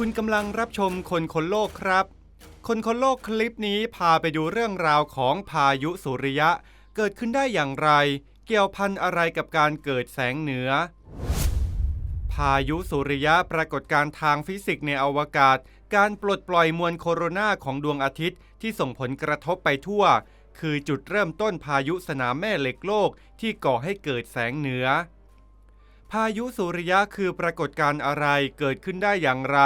คุณกำลังรับชมคนคนโลกครับ คนคนโลกคลิปนี้พาไปดูเรื่องราวของพายุสุริยะ เกิดขึ้นได้อย่างไร เกี่ยวพันอะไรกับการเกิดแสงเหนือ พายุสุริยะปรากฏการทางฟิสิกส์ในอวกาศ การปลดปล่อยมวลโคโรนาของดวงอาทิตย์ที่ส่งผลกระทบไปทั่ว คือจุดเริ่มต้นพายุสนามแม่เหล็กโลกที่ก่อให้เกิดแสงเหนือ พายุสุริยะคือปรากฏการณ์อะไรเกิดขึ้นได้อย่างไร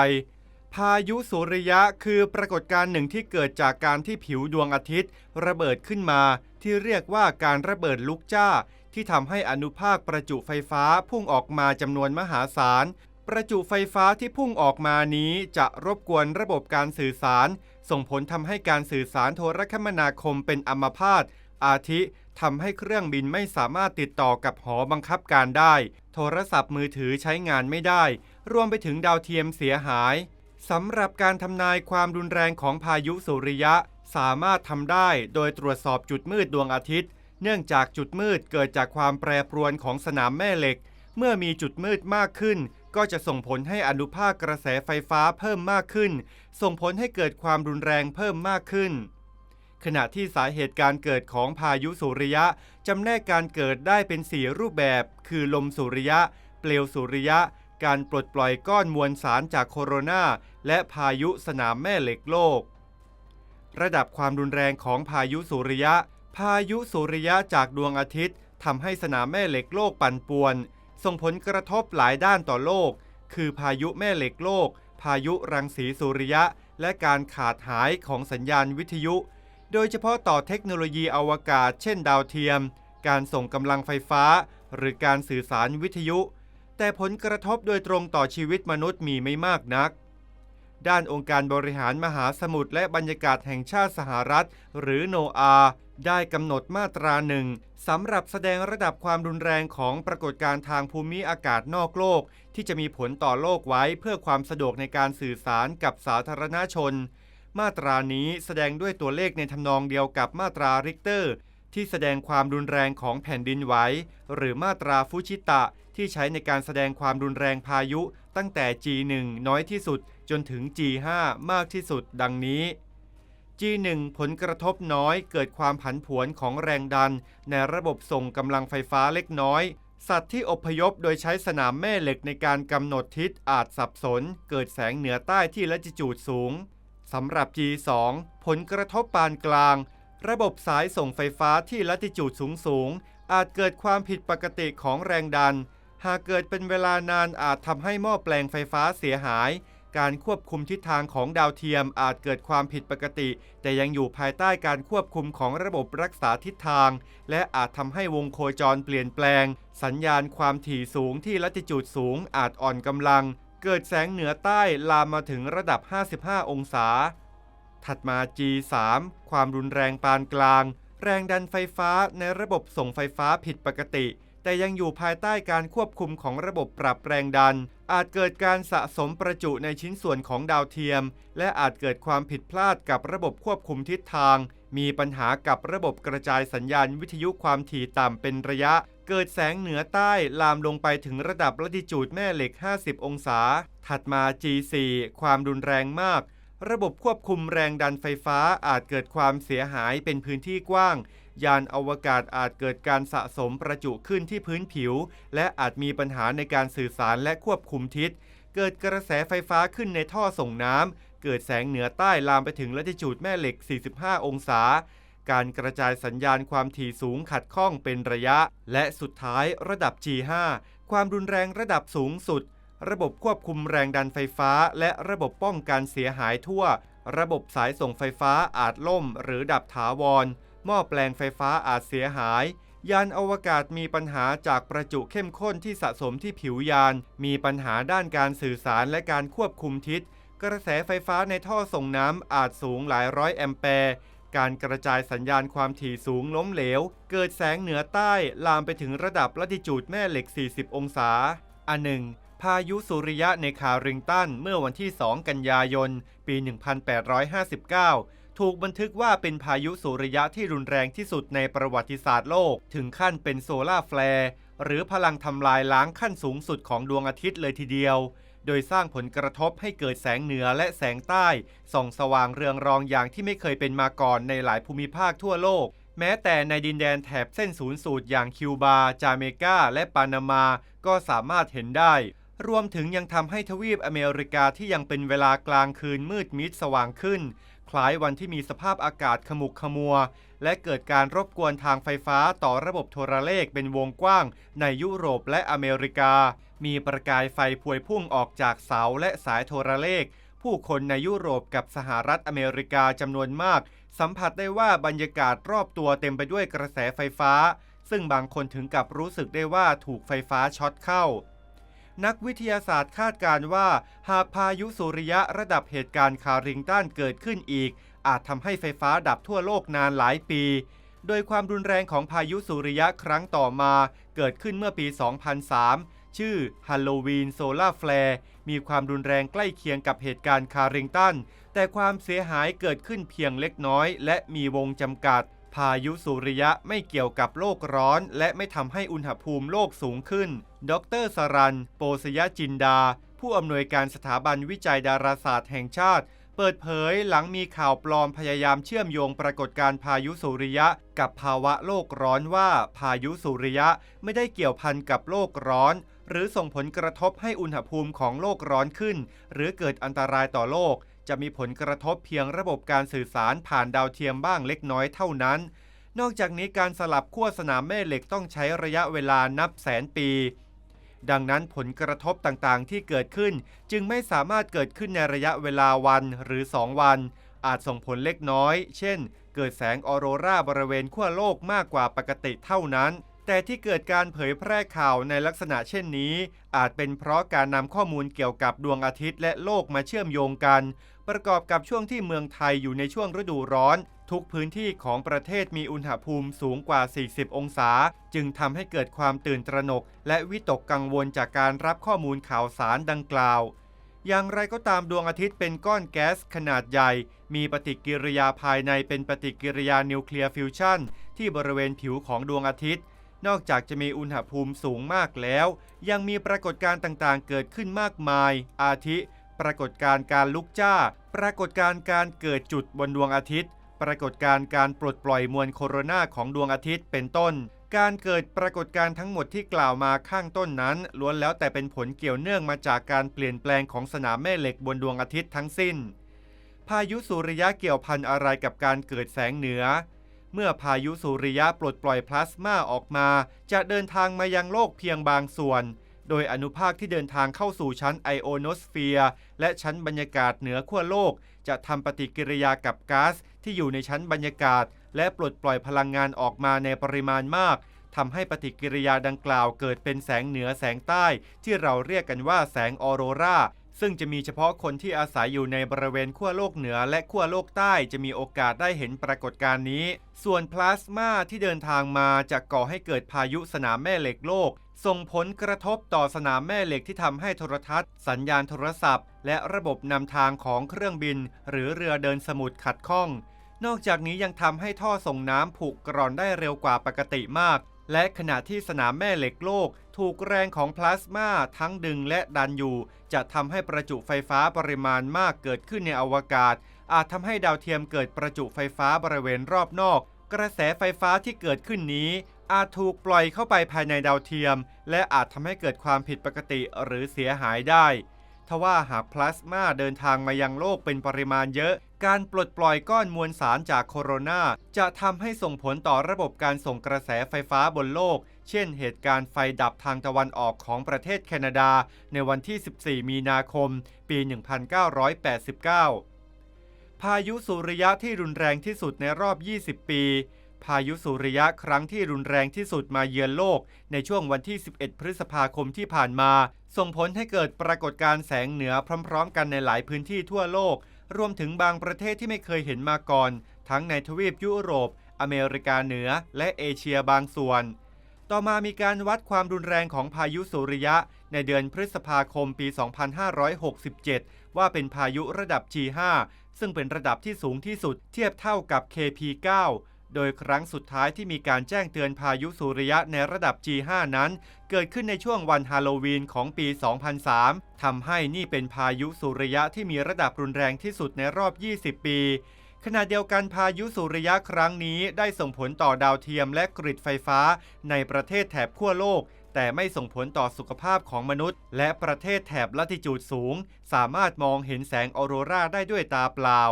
พายุสุริยะคือปรากฏการณ์หนึ่งที่เกิดจากการที่ผิวดวงอาทิตย์ ระเบิดขึ้นมา ที่เรียกว่าการระเบิดลุกจ้า ที่ทำให้อนุภาคประจุไฟฟ้าพุ่งออกมาจำนวนมหาศาล ประจุไฟฟ้าที่พุ่งออกมานี้จะรบกวนระบบการสื่อสาร ส่งผลทำให้การสื่อสารโทรคมนาคมเป็นอัมพาตอาทิ ทำให้เครื่องบินไม่สามารถติดต่อกับหอบังคับการได้ โทรศัพท์มือถือใช้งานไม่ได้ รวมไปถึงดาวเทียมเสียหายสำหรับการทำนายความรุนแรงของพายุสุริยะ สามารถทำได้โดยตรวจสอบจุดมืดดวงอาทิตย์ เนื่องจากจุดมืดเกิดจากความแปรปรวนของสนามแม่เหล็ก เมื่อมีจุดมืดมากขึ้น ก็จะส่งผลให้อนุภาคกระแสไฟฟ้าเพิ่มมากขึ้น ส่งผลให้เกิดความรุนแรงเพิ่มมากขึ้น ขณะที่สาเหตุการเกิดของพายุสุริยะจำแนกการเกิดได้เป็น 4 รูปแบบ คือลมสุริยะ เปลวสุริยะ การปลดปล่อยก้อนมวลสารจากโคโรนา และพายุสนามแม่เหล็กโลก ระดับความรุนแรงของพายุสุริยะ พายุสุริยะจากดวงอาทิตย์ทำให้สนามแม่เหล็กโลกปั่นป่วน ส่งผลกระทบหลายด้านต่อโลก คือพายุแม่เหล็กโลก พายุรังสีสุริยะ และการขาดหายของสัญญาณวิทยุ โดยเฉพาะต่อเทคโนโลยีอวกาศ เช่นดาวเทียม การส่งกำลังไฟฟ้า หรือการสื่อสารวิทยุ แต่ผลกระทบโดยตรงต่อชีวิตมนุษย์มีไม่มากนัก ด้านองค์การบริหารมหาสมุทรและบรรยากาศแห่งชาติสหรัฐ หรือโนอาได้กำหนดมาตราหนึ่งสำหรับแสดงระดับความรุนแรงของปรากฏการณ์ทางภูมิอากาศนอกโลก ที่จะมีผลต่อโลกไว้เพื่อความสะดวกในการสื่อสารกับสาธารณชน มาตรานี้แสดงด้วยตัวเลขในทำนองเดียวกับมาตราริกเตอร์ ที่แสดงความรุนแรงของแผ่นดินไหวหรือมาตราฟุชิตะ ที่ใช้ในการแสดงความรุนแรงพายุตั้งแต่ G1 น้อยที่สุด จนถึง G5 มากที่สุด ดังนี้ G1 ผลกระทบน้อยเกิดความผันผวนของแรงดัน ในระบบส่งกำลังไฟฟ้าเล็กน้อย สัตว์ที่อพยพโดยใช้สนามแม่เหล็กในการกำหนดทิศอาจสับสน เกิดแสงเหนือใต้ที่ละจิจูดสูง สำหรับ G2 ผลกระทบปานกลาง ระบบสายส่งไฟฟ้าที่ละติจูดสูงสูง อาจเกิดความผิดปกติของแรงดัน หากเกิดเป็นเวลานานอาจทำให้หม้อแปลงไฟฟ้าเสียหาย การควบคุมทิศทางของดาวเทียมอาจเกิดความผิดปกติ แต่ยังอยู่ภายใต้การควบคุมของระบบรักษาทิศทาง และอาจทำให้วงโคจรเปลี่ยนแปลง สัญญาณความถี่สูงที่ละติจูดสูงอาจอ่อนกำลัง เกิดแสงเหนือใต้ลามมาถึงระดับ 55 องศา ถัดมา G3 ความรุนแรงปานกลาง แรงดันไฟฟ้าในระบบส่งไฟฟ้าผิดปกติ แต่ยังอยู่ภายใต้การควบคุมของระบบปรับแรงดัน อาจเกิดการสะสมประจุในชิ้นส่วนของดาวเทียม และอาจเกิดความผิดพลาดกับระบบควบคุมทิศทาง มีปัญหากับระบบกระจายสัญญาณวิทยุความถี่ต่ำเป็นระยะ เกิดแสงเหนือใต้ลามลงไปถึงระดับละติจูดแม่เหล็ก 50 องศา ถัดมา G4 ความรุนแรงมาก ระบบควบคุมแรงดันไฟฟ้าอาจเกิดความเสียหายเป็นพื้นที่กว้าง ยานอวกาศอาจเกิดการสะสมประจุขึ้นที่พื้นผิว และอาจมีปัญหาในการสื่อสารและควบคุมทิศ เกิดกระแสไฟฟ้าขึ้นในท่อส่งน้ำเกิดแสงเหนือใต้ลามไปถึงละติจูดแม่เหล็ก 45 องศา การกระจายสัญญาณความถี่สูงขัดข้องเป็นระยะ และสุดท้ายระดับ G5 ความรุนแรงระดับสูงสุด ระบบควบคุมแรงดันไฟฟ้า และระบบป้องกันเสียหายทั่ว ระบบสายส่งไฟฟ้าอาจล่ม หรือดับถาวร หม้อแปลงไฟฟ้าอาจเสียหาย ยานอวกาศมีปัญหาจากประจุเข้มข้นที่สะสมที่ผิวยาน มีปัญหาด้านการสื่อสารและการควบคุมทิศ กระแสไฟฟ้าในท่อส่งน้ำอาจสูงหลายร้อยแอมแปร์ การกระจายสัญญาณความถี่สูงล้มเหลว เกิดแสงเหนือใต้ลามไปถึงระดับละติจูดแม่เหล็ก 40 องศา อันหนึ่ง พายุสุริยะในคาริงตันเมื่อวันที่ 2 กันยายน ปี 1859 ถูกบันทึกว่าเป็นพายุสุริยะที่รุนแรงที่สุดในประวัติศาสตร์โลก ถึงขั้นเป็นโซลาร์แฟลร์หรือพลังทำลายล้างขั้นสูงสุดของดวงอาทิตย์เลยทีเดียว โดยสร้างผลกระทบให้เกิดแสงเหนือและแสงใต้ส่องสว่างเรืองรองอย่างที่ไม่เคยเป็นมาก่อนในหลายภูมิภาคทั่วโลก แม้แต่ในดินแดนแถบเส้นศูนย์สูตรอย่างคิวบา จาเมกา และปานามา ก็สามารถเห็นได้ รวมถึงยังทำให้ทวีปอเมริกาที่ยังเป็นเวลากลางคืนมืดมิดสว่างขึ้น คล้ายวันที่มีสภาพอากาศขมุกขมัว และเกิดการรบกวนทางไฟฟ้าต่อระบบโทรเลขเป็นวงกว้าง ในยุโรปและอเมริกา มีประกายไฟพวยพุ่งออกจากเสาและสายโทรเลข ผู้คนในยุโรปกับสหรัฐอเมริกาจำนวนมาก สัมผัสได้ว่าบรรยากาศรอบตัวเต็มไปด้วยกระแสไฟฟ้า ซึ่งบางคนถึงกับรู้สึกได้ว่าถูกไฟฟ้าช็อตเข้า นักวิทยาศาสตร์คาดการว่า หากพายุสุริยะระดับเหตุการณ์คาริงตันเกิดขึ้นอีก อาจทำให้ไฟฟ้าดับทั่วโลกนานหลายปี โดยความรุนแรงของพายุสุริยะครั้งต่อมา เกิดขึ้นเมื่อปี 2003 ชื่อฮัลโลวีนโซลาแฟร์มีความรุนแรงใกล้เคียงกับเหตุการณ์คาริงตัน แต่ความเสียหายเกิดขึ้นเพียงเล็กน้อย และมีวงจำกัด พายุสุริยะไม่เกี่ยวกับโลกร้อน และไม่ทำให้อุณหภูมิโลกสูงขึ้น ดรสรัน โปสยจินดา ผู้อำนวยการสถาบันวิจัยดาราศาสตร์แห่งชาติ เปิดเผยหลังมีข่าวปลอมพยายามเชื่อมโยงปรากฏการพายุสุริยะ กับภาวะโลกร้อนว่าพายุสุริยะไม่ได้เกี่ยวพันกับโลกร้อน หรือส่งผลกระทบให้อุณหภูมิของโลกร้อนขึ้น หรือเกิดอันตรายต่อโลก จะมีผลกระทบเพียงระบบการสื่อสารผ่านดาวเทียมบ้างเล็กน้อยเท่านั้น นอกจากนี้การสลับขั้วสนามแม่เหล็กต้องใช้ระยะเวลานับแสนปี ดังนั้นผลกระทบต่างๆ ที่เกิดขึ้นจึงไม่สามารถเกิดขึ้นในระยะเวลาวันหรือ 2 วัน อาจส่งผลเล็กน้อย เช่น เกิดแสงออโรราบริเวณขั้วโลกมากกว่าปกติเท่านั้น แต่ที่เกิดการเผยแพร่ข่าวในลักษณะเช่นนี้ อาจเป็นเพราะการนำข้อมูลเกี่ยวกับดวงอาทิตย์และโลกมาเชื่อมโยงกัน ประกอบกับช่วงที่เมืองไทยอยู่ในช่วงฤดูร้อน ทุกพื้นที่ของประเทศมีอุณหภูมิสูงกว่า 40 องศา จึงทำให้เกิดความตื่นตระหนก และวิตกกังวลจากการรับข้อมูลข่าวสารดังกล่าว อย่างไรก็ตามดวงอาทิตย์เป็นก้อนแก๊สขนาดใหญ่ มีปฏิกิริยาภายในเป็นปฏิกิริยานิวเคลียร์ฟิวชันที่บริเวณผิวของดวงอาทิตย์ นอกจากจะมีอุณหภูมิสูงมากแล้ว ยังมีปรากฏการณ์ต่างๆ เกิดขึ้นมากมาย อาทิ ปรากฏการณ์การลุกจ้า ปรากฏการณ์การเกิดจุดบนดวงอาทิตย์ ปรากฏการณ์การปลดปล่อยมวลโคโรนาของดวงอาทิตย์เป็นต้น การเกิดปรากฏการณ์ทั้งหมดที่กล่าวมาข้างต้นนั้น ล้วนแล้วแต่เป็นผลเกี่ยวเนื่องมาจากการเปลี่ยนแปลงของสนามแม่เหล็กบนดวงอาทิตย์ทั้งสิ้น พายุสุริยะเกี่ยวพันอะไรกับการเกิดแสงเหนือ เมื่อพายุสุริยะปลดปล่อยพลาสมาออกมา จะเดินทางมายังโลกเพียงบางส่วน โดยอนุภาคที่เดินทางเข้าสู่ชั้นไอโอโนสเฟียร์และชั้นบรรยากาศเหนือขั้วโลก จะทำปฏิกิริยากับก๊าซที่อยู่ในชั้นบรรยากาศ และปลดปล่อยพลังงานออกมาในปริมาณมากทำให้ปฏิกิริยาดังกล่าวเกิดเป็นแสงเหนือแสงใต้ ที่เราเรียกกันว่าแสงออโรรา ซึ่งจะมีเฉพาะคนที่อาศัยอยู่ในบริเวณขั้วโลกเหนือและขั้วโลกใต้จะมีโอกาสได้เห็นปรากฏการณ์นี้ ส่วนพลาสมาที่เดินทางมาจะก่อให้เกิดพายุสนามแม่เหล็กโลก ส่งผลกระทบต่อสนามแม่เหล็กที่ทำให้โทรทัศน์ สัญญาณโทรศัพท์ และระบบนำทางของเครื่องบิน หรือเรือเดินสมุทรขัดข้อง นอกจากนี้ยังทำให้ท่อส่งน้ำผุกร่อนได้เร็วกว่าปกติมาก และขณะที่สนามแม่เหล็กโลก ถูกแรงของพลาสมาทั้งดึงและดันอยู่ จะทำให้ประจุไฟฟ้าปริมาณมากเกิดขึ้นในอวกาศ อาจทำให้ดาวเทียมเกิดประจุไฟฟ้าบริเวณรอบนอก กระแสไฟฟ้าที่เกิดขึ้นนี้ อาจถูกปล่อยเข้าไปภายในดาวเทียม และอาจทำให้เกิดความผิดปกติหรือเสียหายได้ ทว่าหากพลาสมาเดินทางมายังโลกเป็นปริมาณเยอะ การปลดปล่อยก้อนมวลสารจากโคโรนาจะทำให้ส่งผลต่อระบบการส่งกระแสไฟฟ้าบนโลก เช่นเหตุการณ์ไฟดับทางตะวันออกของประเทศแคนาดา ในวันที่ 14 มีนาคม ปี 1989 พายุสุริยะที่รุนแรงที่สุดในรอบ 20 ปีพายุสุริยะครั้งที่รุนแรงที่สุดมาเยือนโลก ในช่วงวันที่ 11 พฤษภาคมที่ผ่านมา ส่งผลให้เกิดปรากฏการณ์แสงเหนือพร้อม ๆ กันในหลายพื้นที่ทั่วโลก รวมถึงบางประเทศที่ไม่เคยเห็นมาก่อน ทั้งในทวีปยุโรป อเมริกาเหนือ และเอเชียบางส่วน ต่อมามีการวัดความรุนแรงของพายุสุริยะ ในเดือนพฤษภาคมปี 2567 ว่าเป็นพายุระดับ G5 ซึ่งเป็นระดับที่สูงที่สุดเทียบเท่ากับ KP9 โดยครั้งสุดท้ายที่มีการแจ้งเตือนพายุสุริยะในระดับ G5 นั้น เกิดขึ้นในช่วงวันฮาโลวีนของปี 2003 ทำให้นี่เป็นพายุสุริยะที่มีระดับรุนแรงที่สุดในรอบ 20 ปี ขณะเดียวกันพายุสุริยะครั้งนี้ได้ส่งผลต่อดาวเทียมและกริดไฟฟ้า ในประเทศแถบขั้วโลกแต่ไม่ส่งผลต่อสุขภาพของมนุษย์ และประเทศแถบลัติจูดสูง สามารถมองเห็นแสงออโรราได้ด้วยตาเปล่า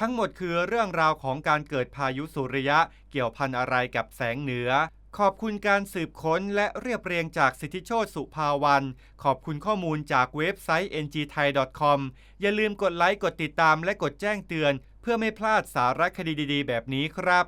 ทั้งหมดคือเรื่องราวของการเกิดพายุสุริยะเกี่ยวพันอะไรกับแสงเหนือ ขอบคุณการสืบค้นและเรียบเรียงจากสิทธิโชตสุภาวัน ขอบคุณข้อมูลจากเว็บไซต์ ngthai.com อย่าลืมกดไลค์ กดติดตามและกดแจ้งเตือน เพื่อไม่พลาดสาระคดีดี ๆ แบบนี้ครับ